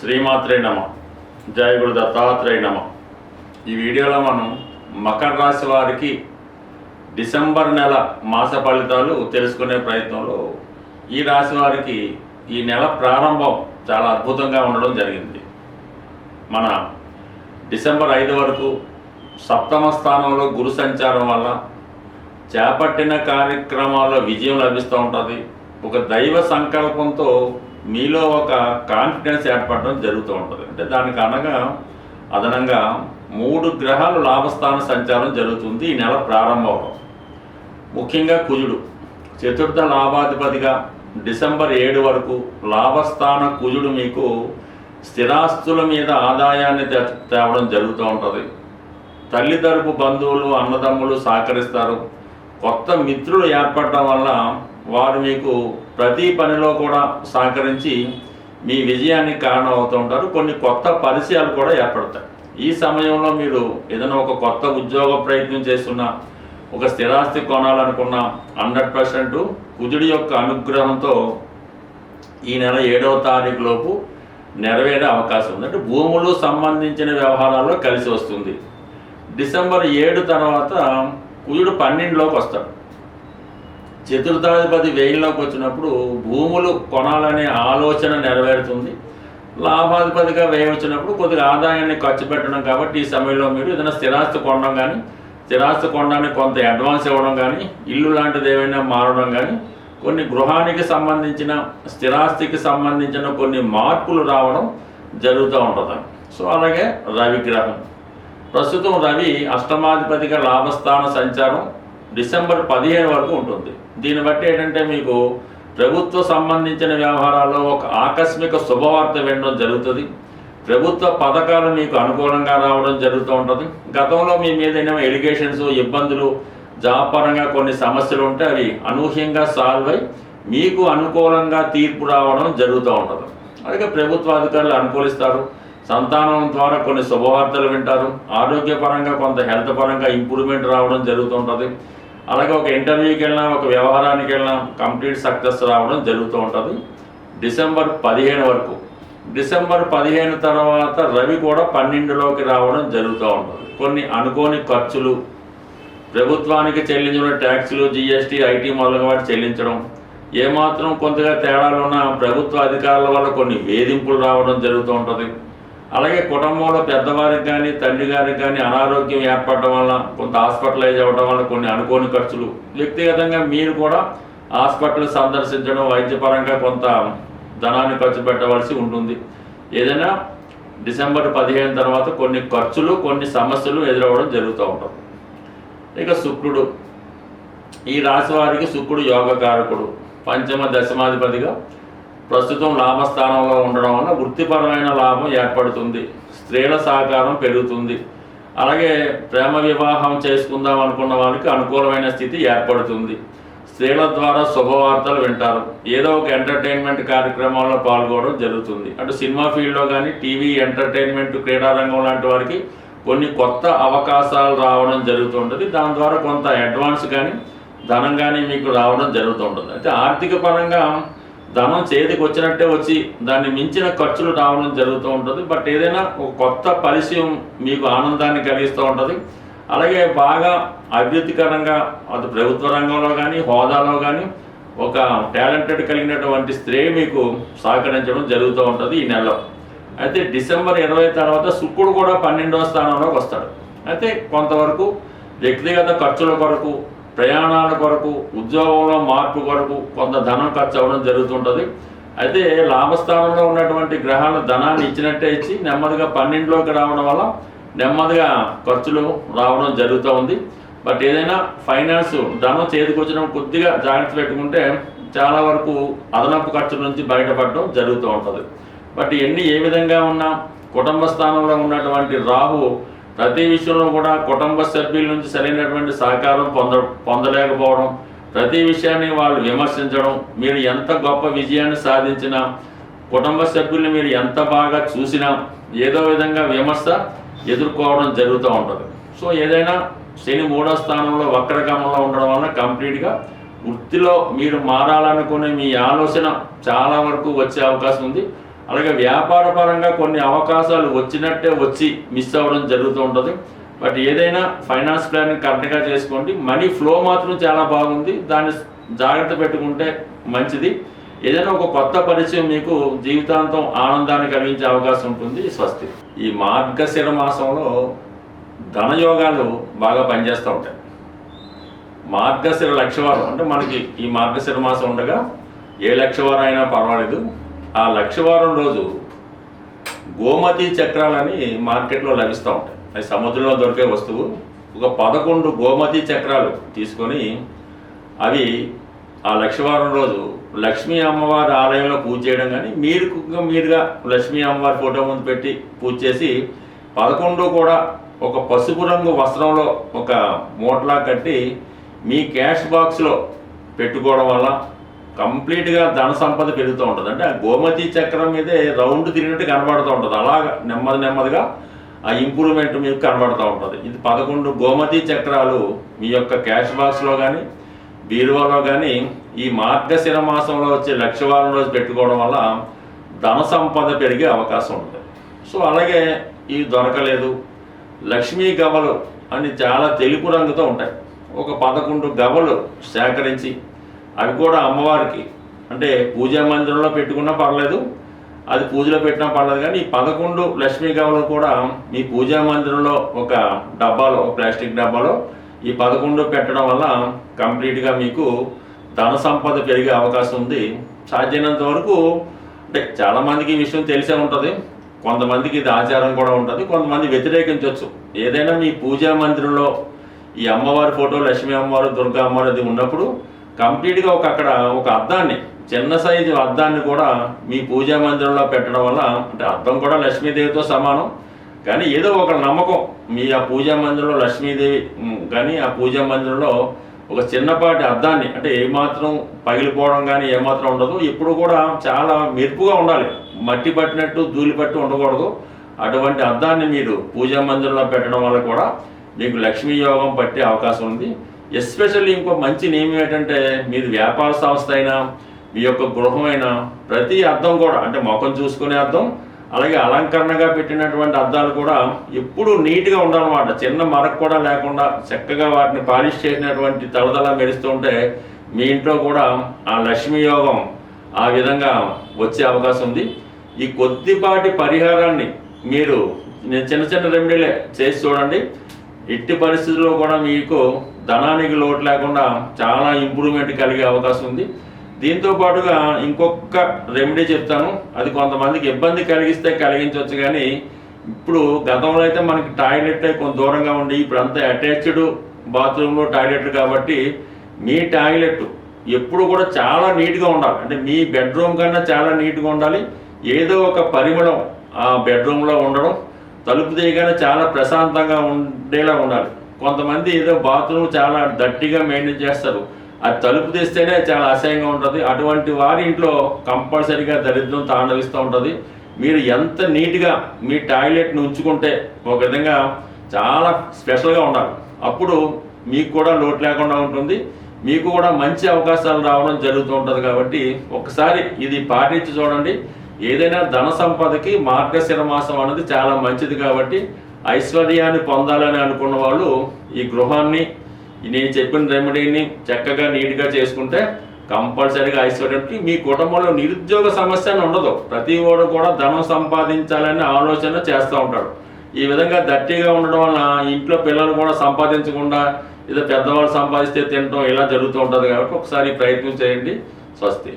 శ్రీమాత్రే నమ. జయ గురు దత్తాత్రేయ నమ. ఈ వీడియోలో మనం మకర రాశి వారికి డిసెంబర్ నెల మాస ఫలితాలు తెలుసుకునే ప్రయత్నంలో ఈ రాశి వారికి ఈ నెల ప్రారంభం చాలా అద్భుతంగా ఉండడం జరిగింది. మన డిసెంబర్ ఐదు వరకు సప్తమ స్థానంలో గురు సంచారం వల్ల చేపట్టిన కార్యక్రమాల్లో విజయం లభిస్తూ ఉంటుంది. ఒక దైవ సంకల్పంతో మీలో ఒక కాన్ఫిడెన్స్ ఏర్పడడం జరుగుతూ ఉంటుంది. అంటే దానికి అనగా అదనంగా మూడు గ్రహాలు లాభస్థాన సంచారం జరుగుతుంది ఈ నెల ప్రారంభంలో. ముఖ్యంగా కుజుడు. చతుర్థ లాభాధిపతిగా డిసెంబర్ ఏడు వరకు లాభస్థాన కుజుడు మీకు స్థిరాస్తుల మీద ఆదాయాన్ని తేవడం జరుగుతూ ఉంటుంది. తల్లి తరపు బంధువులు అన్నదమ్ములు సహకరిస్తారు. కొత్త మిత్రులు ఏర్పడడం వల్ల వారు మీకు ప్రతి పనిలో కూడా సహకరించి మీ విజయానికి కారణం అవుతూ ఉంటారు. కొన్ని కొత్త పరిచయాలు కూడా ఏర్పడతాయి. ఈ సమయంలో మీరు ఏదైనా ఒక కొత్త ఉద్యోగ ప్రయత్నం చేస్తున్నా ఒక స్థిరాస్తి కొనాలనుకున్నా హండ్రెడ్ పర్సెంట్ కుజుడి యొక్క అనుగ్రహంతో ఈ నెల ఏడవ తారీఖు లోపు నెరవేరే అవకాశం ఉంది. అంటే భూములు సంబంధించిన వ్యవహారాల్లో కలిసి వస్తుంది. డిసెంబర్ ఏడు తర్వాత కుజుడు పన్నెండులోకి వస్తాడు. చతుర్థాధిపతి వెయ్యిలోకి వచ్చినప్పుడు భూములు కొనాలనే ఆలోచన నెరవేరుతుంది. లాభాధిపతిగా వ్యయం వచ్చినప్పుడు కొద్దిగా ఆదాయాన్ని ఖర్చు పెట్టడం కాబట్టి ఈ సమయంలో మీరు ఏదైనా స్థిరాస్తి కొనడం కానీ స్థిరాస్తి కొనడానికి కొంత అడ్వాన్స్ ఇవ్వడం కానీ ఇల్లు లాంటిది ఏమైనా మారడం కానీ కొన్ని గృహానికి సంబంధించిన స్థిరాస్తికి సంబంధించిన కొన్ని మార్పులు రావడం జరుగుతూ ఉంటుంది. సో అలాగే రవి గ్రహం. ప్రస్తుతం రవి అష్టమాధిపతిగా లాభస్థాన సంచారం డిసెంబర్ పదిహేను వరకు ఉంటుంది. దీన్ని బట్టి ఏంటంటే మీకు ప్రభుత్వ సంబంధించిన వ్యవహారాల్లో ఒక ఆకస్మిక శుభవార్త వినడం జరుగుతుంది. ప్రభుత్వ పథకాలు మీకు అనుకూలంగా రావడం జరుగుతూ ఉంటుంది. గతంలో మీ మీద ఏమైనా ఎలిగేషన్స్ ఇబ్బందులు జాబ్ పరంగా కొన్ని సమస్యలు ఉంటే అవి అనూహ్యంగా సాల్వ్ అయి మీకు అనుకూలంగా తీర్పు రావడం జరుగుతూ ఉంటుంది. అలాగే ప్రభుత్వ అధికారులు అనుకూలిస్తారు. సంతానం ద్వారా కొన్ని శుభవార్తలు వింటారు. ఆరోగ్యపరంగా కొంత హెల్త్ పరంగా ఇంప్రూవ్మెంట్ రావడం జరుగుతుంటుంది. అలాగే ఒక ఇంటర్వ్యూకి వెళ్ళినా ఒక వ్యవహారానికి వెళ్ళినా కంప్లీట్ సక్సెస్ రావడం జరుగుతూ ఉంటుంది. డిసెంబర్ పదిహేను వరకు. డిసెంబర్ పదిహేను తర్వాత రవి కూడా పన్నెండులోకి రావడం జరుగుతూ ఉంటుంది. కొన్ని అనుకోని ఖర్చులు ప్రభుత్వానికి చెల్లించిన ట్యాక్సులు జిఎస్టీ ఐటీ మొదలగు వాటి చెల్లించడం ఏమాత్రం కొంతగా తేడాలున్న ప్రభుత్వ అధికారుల వల్ల కొన్ని వేధింపులు రావడం జరుగుతూ ఉంటుంది. అలాగే కుటుంబంలో పెద్దవారికి కానీ తండ్రి గారికి కానీ అనారోగ్యం ఏర్పడడం వల్ల కొంత హాస్పిటలైజ్ అవ్వడం వల్ల కొన్ని అనుకోని ఖర్చులు. వ్యక్తిగతంగా మీరు కూడా హాస్పిటల్ సందర్శించడం వైద్యపరంగా కొంత ధనాన్ని ఖర్చు పెట్టవలసి ఉంటుంది. ఏదైనా డిసెంబర్ పదిహేను తర్వాత కొన్ని ఖర్చులు కొన్ని సమస్యలు ఎదురవ్వడం జరుగుతూ ఉంటుంది ఇక శుక్రుడు. ఈ రాశి వారికి శుక్రుడు యోగకారకుడు. పంచమ దశమాధిపతిగా ప్రస్తుతం లాభస్థానంలో ఉండడం వల్ల వృత్తిపరమైన లాభం ఏర్పడుతుంది. స్త్రీల సహకారం పెరుగుతుంది. అలాగే ప్రేమ వివాహం చేసుకుందాం అనుకున్న వారికి అనుకూలమైన స్థితి ఏర్పడుతుంది. స్త్రీల ద్వారా శుభవార్తలు వింటారు. ఏదో ఒక ఎంటర్టైన్మెంట్ కార్యక్రమాల్లో పాల్గొనడం జరుగుతుంది. అటు సినిమా ఫీల్డ్లో కానీ టీవీ ఎంటర్టైన్మెంట్ క్రీడారంగం లాంటి వారికి కొన్ని కొత్త అవకాశాలు రావడం జరుగుతుంటుంది. దాని ద్వారా కొంత అడ్వాన్స్ కానీ ధనం కానీ మీకు రావడం జరుగుతుంటుంది. అయితే ఆర్థిక పరంగా ధనం చేతికి వచ్చినట్టే వచ్చి దాన్ని మించిన ఖర్చులు రావడం జరుగుతూ ఉంటుంది. బట్ ఏదైనా ఒక కొత్త పరిచయం మీకు ఆనందాన్ని కలిగిస్తూ ఉంటుంది. అలాగే బాగా అభివృద్ధికరంగా అది ప్రభుత్వ రంగంలో కానీ హోదాలో కానీ ఒక టాలెంటెడ్ కలిగినటువంటి స్త్రీ మీకు సహకరించడం జరుగుతూ ఉంటుంది ఈ నెలలో. అయితే డిసెంబర్ ఇరవై తర్వాత శుక్రుడు కూడా పన్నెండవ స్థానంలోకి వస్తాడు. అయితే కొంతవరకు వ్యక్తిగత ఖర్చుల కొరకు ప్రయాణాల కొరకు ఉద్యోగంలో మార్పు కొరకు కొంత ధనం ఖర్చు అవ్వడం జరుగుతుంటుంది. అయితే లాభస్థానంలో ఉన్నటువంటి గ్రహాలు ధనాన్ని ఇచ్చినట్టే ఇచ్చి నెమ్మదిగా పన్నెండులోకి రావడం వల్ల నెమ్మదిగా ఖర్చులు రావడం జరుగుతూ ఉంది. బట్ ఏదైనా ఫైనాన్స్ ధనం చేతికొచ్చిన కొద్దిగా జాగ్రత్త పెట్టుకుంటే చాలా వరకు అదనపు ఖర్చుల నుంచి బయటపడడం జరుగుతూ ఉంటుంది. బట్ ఎన్ని ఏ విధంగా ఉన్నా కుటుంబ స్థానంలో ఉన్నటువంటి రాహు ప్రతి విషయంలో కూడా కుటుంబ సభ్యుల నుంచి సరైనటువంటి సహకారం పొంద పొందలేకపోవడం ప్రతి విషయాన్ని వాళ్ళు విమర్శించడం మీరు ఎంత గొప్ప విజయాన్ని సాధించినా కుటుంబ సభ్యుల్ని మీరు ఎంత బాగా చూసినా ఏదో విధంగా విమర్శ ఎదుర్కోవడం జరుగుతూ ఉంటుంది. సో ఏదైనా శని మూడో స్థానంలో వక్రగమంలో ఉండడం వలన కంప్లీట్గా వృత్తిలో మీరు మారాలనుకునే మీ ఆలోచన చాలా వరకు వచ్చే అవకాశం ఉంది. అలాగే వ్యాపార పరంగా కొన్ని అవకాశాలు వచ్చినట్టే వచ్చి మిస్ అవ్వడం జరుగుతూ ఉంటుంది. బట్ ఏదైనా ఫైనాన్స్ ప్లాన్ కరెక్ట్గా చేసుకోండి. మనీ ఫ్లో మాత్రం చాలా బాగుంది. దాన్ని జాగ్రత్త పెట్టుకుంటే మంచిది. ఏదైనా ఒక కొత్త పరిచయం మీకు జీవితాంతం ఆనందాన్ని కలిగించే అవకాశం ఉంటుంది. స్వస్తి. ఈ మార్గశిర మాసంలో ధనయోగాలు బాగా పనిచేస్తూ ఉంటాయి. మార్గశిర లక్షవారం అంటే మనకి ఈ మార్గశిర మాసం ఉండగా ఏ లక్షవారం అయినా పర్వాలేదు. ఆ లక్షవారం రోజు గోమతి చక్రాలని మార్కెట్లో లభిస్తూ ఉంటాయి. అది సముద్రంలో దొరికే వస్తువు. ఒక పదకొండు గోమతి చక్రాలు తీసుకొని అవి ఆ లక్షవారం రోజు లక్ష్మీ అమ్మవారి ఆలయంలో పూజ చేయడం కానీ మీరు మీరుగా లక్ష్మీ అమ్మవారి ఫోటో ముందు పెట్టి పూజ చేసి పదకొండు కూడా ఒక పసుపు రంగు వస్త్రంలో ఒక మూటలా కట్టి మీ క్యాష్ బాక్స్లో పెట్టుకోవడం వల్ల కంప్లీట్గా ధన సంపద పెరుగుతూ ఉంటుంది. అంటే ఆ గోమతి చక్రం మీదే రౌండ్ తిరిగినట్టు కనబడుతూ ఉంటుంది. అలాగా నెమ్మది నెమ్మదిగా ఆ ఇంప్రూవ్మెంట్ మీకు కనబడుతూ ఉంటుంది. ఇది పదకొండు గోమతి చక్రాలు మీ యొక్క క్యాష్ బాక్స్లో కానీ బీరువాలో కానీ ఈ మార్గశిర మాసంలో వచ్చే లక్షవారం రోజు పెట్టుకోవడం వల్ల ధన సంపద పెరిగే అవకాశం ఉంటుంది. సో అలాగే ఇవి దొరకలేదు. లక్ష్మీ గవలు అని చాలా తెలుపు రంగుతో ఉంటాయి. ఒక పదకొండు గవలు సేకరించి అవి కూడా అమ్మవారికి. అంటే పూజా మందిరంలో పెట్టుకున్నా పర్లేదు అది పూజలో పెట్టినా పర్లేదు కానీ ఈ పదకొండు లక్ష్మీ గవలు కూడా మీ పూజా మందిరంలో ఒక డబ్బాలో ప్లాస్టిక్ డబ్బాలో ఈ పదకొండు పెట్టడం వల్ల కంప్లీట్గా మీకు ధన సంపద పెరిగే అవకాశం ఉంది. సాధ్యమైనంత వరకు అంటే చాలామందికి ఈ విషయం తెలిసే ఉంటుంది. కొంతమందికి ఇది ఆచారం కూడా ఉంటుంది. కొంతమంది వ్యతిరేకించవచ్చు ఏదైనా మీ పూజా మందిరంలో ఈ అమ్మవారి ఫోటో లక్ష్మీ అమ్మవారు దుర్గా అమ్మవారు అది ఉన్నప్పుడు కంప్లీట్గా ఒక అక్కడ ఒక అద్దాన్ని చిన్న సైజు అద్దాన్ని కూడా మీ పూజా మందిరంలో పెట్టడం వల్ల అంటే అద్దం కూడా లక్ష్మీదేవితో సమానం. కానీ ఏదో ఒక నమ్మకం మీ ఆ పూజా మందిరంలో లక్ష్మీదేవి కానీ ఆ పూజా మందిరంలో ఒక చిన్నపాటి అద్దాన్ని అంటే ఏమాత్రం పగిలిపోవడం కానీ ఏమాత్రం ఉండదు. ఇప్పుడు కూడా చాలా మెరుపుగా ఉండాలి. మట్టి పట్టినట్టు ధూళి పట్టి ఉండకూడదు. అటువంటి అద్దాన్ని మీరు పూజా మందిరంలో పెట్టడం వల్ల కూడా మీకు లక్ష్మీ యోగం పట్టే అవకాశం ఉంది. ఎస్పెషల్లీ ఇంకో మంచి నియమం ఏంటంటే మీది వ్యాపార సంస్థ అయినా మీ యొక్క గృహమైనా ప్రతి అర్థం కూడా అంటే ముఖం చూసుకునే అర్థం అలాగే అలంకరణగా పెట్టినటువంటి అద్దాలు కూడా ఎప్పుడు నీట్గా ఉండాలన్నమాట. చిన్న మరక కూడా లేకుండా చక్కగా వాటిని పాలిష్ చేసినటువంటి తలదల మెరుస్తూ ఉంటే మీ ఇంట్లో కూడా ఆ లక్ష్మీ యోగం ఆ విధంగా వచ్చే అవకాశం ఉంది. ఈ కొద్దిపాటి పరిహారాన్ని మీరు నేను చిన్న చిన్న రెమెడీలే చేసి చూడండి. ఎట్టి పరిస్థితుల్లో కూడా మీకు ధనానికి లోటు లేకుండా చాలా ఇంప్రూవ్మెంట్ కలిగే అవకాశం ఉంది. దీంతో పాటుగా ఇంకొక రెమెడీ చెప్తాను. అది కొంతమందికి ఇబ్బంది కలిగిస్తే కలిగించవచ్చు కానీ ఇప్పుడు గతంలో అయితే మనకి టాయిలెట్ కొంత దూరంగా ఉండి ఇప్పుడు అంతా అటాచ్డ్ బాత్రూంలో టాయిలెట్ కాబట్టి మీ టాయిలెట్ ఎప్పుడు కూడా చాలా నీట్గా ఉండాలి. అంటే మీ బెడ్రూమ్ కన్నా చాలా నీట్గా ఉండాలి. ఏదో ఒక పరిమళం ఆ బెడ్రూమ్లో ఉండడం తలుపు తీయగానే చాలా ప్రశాంతంగా ఉండేలా ఉండాలి. కొంతమంది ఏదో బాత్రూమ్ చాలా దట్టిగా మెయింటైన్ చేస్తారు. అది తలుపు తీస్తేనే చాలా అసహ్యంగా ఉంటుంది. అటువంటి వారి ఇంట్లో కంపల్సరీగా దరిద్రం తాండవిస్తూ ఉంటుంది. మీరు ఎంత నీట్గా మీ టాయిలెట్ను ఉంచుకుంటే ఒక విధంగా చాలా స్పెషల్గా ఉండాలి. అప్పుడు మీకు కూడా లోటు లేకుండా ఉంటుంది. మీకు కూడా మంచి అవకాశాలు రావడం జరుగుతూ ఉంటుంది కాబట్టి ఒకసారి ఇది పాటించి చూడండి. ఏదైనా ధన సంపదకి మార్గశిర మాసం అనేది చాలా మంచిది కాబట్టి ఐశ్వర్యాన్ని పొందాలని అనుకున్న వాళ్ళు ఈ గృహాన్ని నేను చెప్పిన రెమెడీని చక్కగా నీట్గా చేసుకుంటే కంపల్సరీగా ఐశ్వర్యంకి మీ కుటుంబంలో నిరుద్యోగ సమస్య ఉండదు. ప్రతి వాడు కూడా ధనం సంపాదించాలనే ఆలోచన చేస్తూ ఉంటాడు. ఈ విధంగా దట్టిగా ఉండడం వలన ఇంట్లో పిల్లలు కూడా సంపాదించకుండా ఏదో పెద్దవాళ్ళు సంపాదిస్తే తినడం ఇలా జరుగుతూ ఉంటుంది కాబట్టి ఒకసారి ప్రయత్నం చేయండి. స్వస్తి.